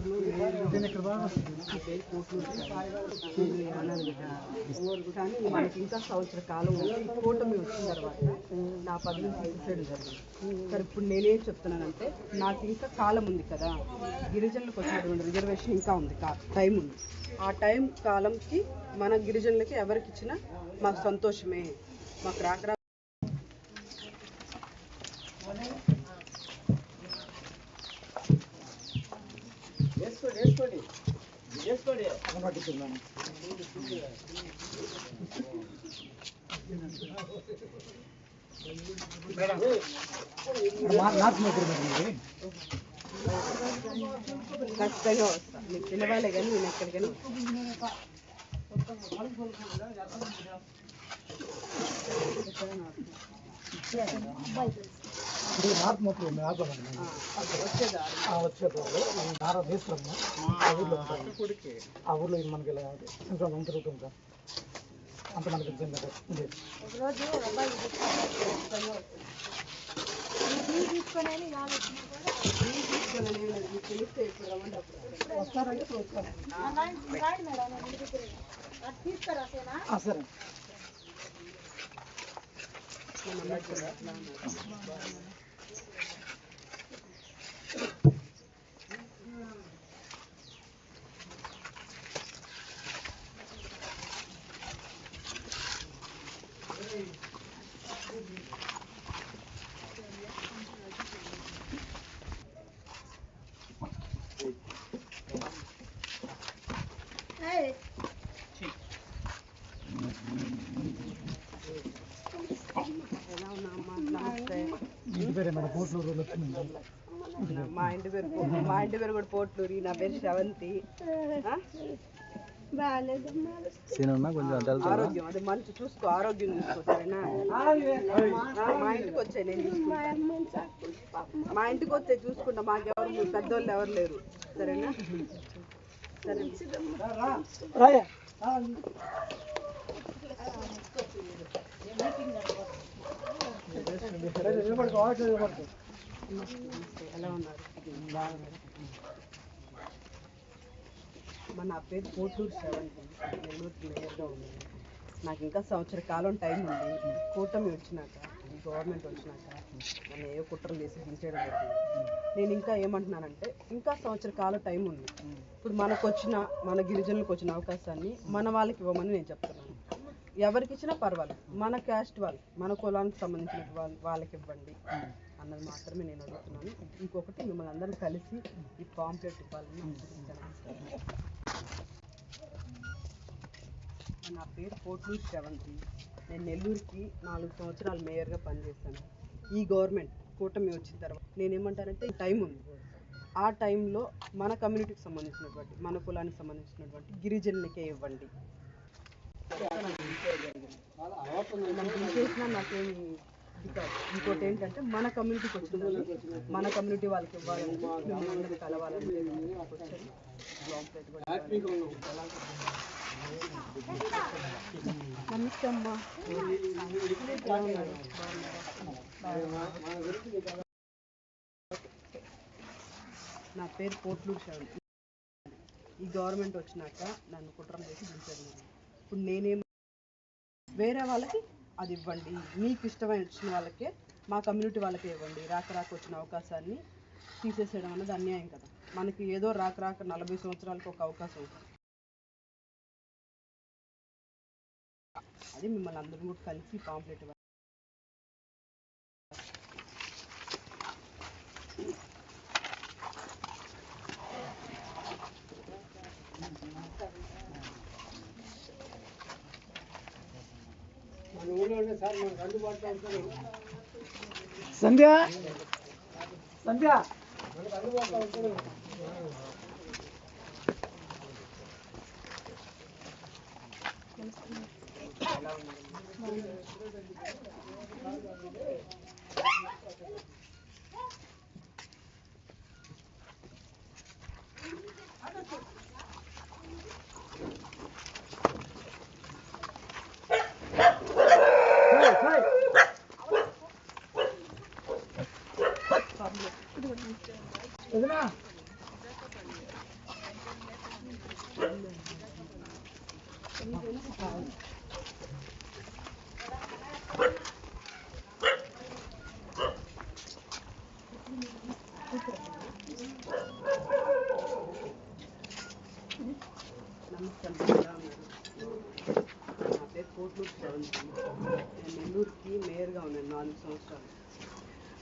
దీని ఇక్కడ కానీ మనకి ఇంకా సంవత్సర కాలం కూటమి వచ్చిన తర్వాత నా పదవి తీసేయడం జరిగింది సరే ఇప్పుడు నేనేం చెప్తున్నానంటే నాకు ఇంకా కాలం ఉంది కదా గిరిజనులకు వచ్చినటువంటి రిజర్వేషన్ ఇంకా ఉంది కా- టైం ఉంది ఆ టైం కాలంకి మన గిరిజనులకి ఎవరికి ఇచ్చినా మాకు సంతోషమే. మాకు రాక ನಾಲ್ಕು ಮೀಟರ್ ಬಂದಿದ್ದೀವಿ ಕಷ್ಟಗೆ ಹೋಗ್ತಾ ನಿಲಬಾಲೆಗೆ ನೀನು ಅಕ್ಕಡೆಗೆ ಹೋಗ್ತಾ నేను ఎక్కడికైనా వస్తా. ఇప్పుడు నార్త్ మొత్తం ఉంది ఆపదండి ఆ, వచ్చేదారి వచ్చేటప్పుడు నారా తీసుకురమ్మ ఆ ఊర్లో ఉంటారు ఆ ఊర్లో ఇది మనకి ఇలా సంక్రాంతి అంత తిరుగుతుంది సార్ అంత మనకి ఇచ్చింది కదా ఉంది మీకు తెలిస్తే ఇప్పుడు రమ్మంటే అప్పుడు వస్తారంటే ఇప్పుడు వస్తారు ఆ, సరే మా ఇంటి పేరు మా ఇంటి పేరు కూడా పోట్లూరి నా పేరు శవంతి. ఆ? ఆరోగ్యం అదే మంచి చూసుకో ఆరోగ్యం చూసుకో సరేనా? మా ఇంటికి వచ్చాయి నేను చూసుకుంటా. మా ఇంటికి వచ్చే చూసుకుంటా మాకెవరు పెద్దోళ్ళు ఎవరు లేరు సరేనా? సరే. రాయా. ఎలా ఉన్నారు మన నా పేరు కోటూరు సెవెంటీ నెల్లూరుకి మేయర్గా ఉంది నాకు ఇంకా సంవత్సర కాలం టైం ఉంది. కూటమి వచ్చినాక గవర్నమెంట్ వచ్చినాక నన్ను ఏ కుట్రలు చేసి దించేయడం జరిగింది నేను ఇంకా ఏమంటున్నానంటే ఇంకా సంవత్సర కాలం టైం ఉంది. ఇప్పుడు మనకు వచ్చిన మన గిరిజనులకు వచ్చిన అవకాశాన్ని మన వాళ్ళకి ఇవ్వమని నేను చెప్తున్నాను ఎవరికి ఇచ్చినా పర్వాలేదు. మన క్యాస్ట్ వాళ్ళు మన కులానికి సంబంధించిన వాళ్ళ వాళ్ళకి ఇవ్వండి. అన్నది మాత్రమే నేను అడుగుతున్నాను. ఇంకొకటి మిమ్మల్ని అందరం కలిసి ఈ పాంప్లెట్ ఇవ్వాలని అనుకుంటున్నాను నా పేరు పోట్లూరు శ్రవంతి. నేను నెల్లూరుకి నాలుగు సంవత్సరాలు మేయర్గా పనిచేశాను. ఈ గవర్నమెంట్ కూటమి వచ్చిన తర్వాత నేను ఏమంటానంటే టైం ఉంది. ఆ టైంలో మన కమ్యూనిటీకి సంబంధించినటువంటి మన కులానికి సంబంధించినటువంటి గిరిజనులకే ఇవ్వండి. నన్ను తీసేసినా నాకేం కాదు ఇంకోటి ఏంటంటే మన కమ్యూనిటీకి వచ్చిన మన కమ్యూనిటీ వాళ్ళకి ఇవ్వాలని మిమ్మల్ని కలవాలని నమస్తే అమ్మా నా పేరు పోట్లూరు శాంతి ఈ గవర్నమెంట్ వచ్చినాక నన్ను కుట్రం చేసి దించాను ఇప్పుడు నేనేం వేరే వాళ్ళకి అది ఇవ్వండి మీకు ఇష్టమైన వచ్చిన వాళ్ళకే మా కమ్యూనిటీ వాళ్ళకే ఇవ్వండి. రాక రాక వచ్చిన అవకాశాన్ని తీసేసేయడం అనేది అన్యాయం కదా. మనకి ఏదో రాక రాక నలభై సంవత్సరాలకు ఒక అవకాశం ఉంటుంది. అది మిమ్మల్ని అందరం కూడా కలిసి pamphlet సంధ్య సంధ్య వదినా నమస్కారం ఎలా ఉన్నారు? నా పేరు కోట్లూరు శ్రవంతి నేను నెల్లూరుకి మేయర్గా ఉన్నాను నాలుగు సంవత్సరాలు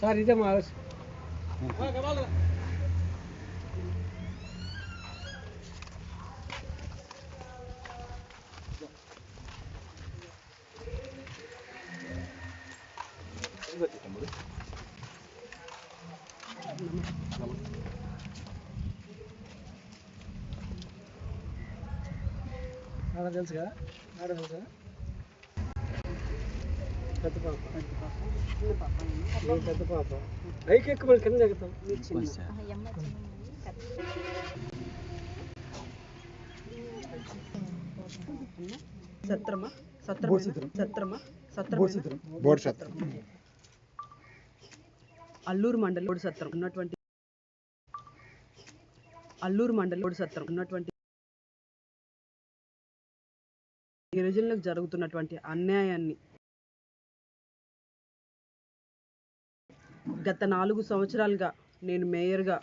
સારી રીતે આવે છે Thank you. మా ఆడ తెలుసుగా ఆడ తెలుసా పెద్ద పాప. పెద్ద పాప. పైకి ఎక్కువ మళ్ళీ కింద ఎక్కుతాం మీరు చిన్న సత్రమా సత్రమా సత్రమా సత్రమా బోర్డు సత్రం. అల్లూరు మండలి సత్రం ఉన్నటువంటి అల్లూరు మండలి సత్రం ఉన్నటువంటి గిరిజనులకు జరుగుతున్నటువంటి అన్యాయాన్ని గత నాలుగు సంవత్సరాలుగా నేను మేయర్గా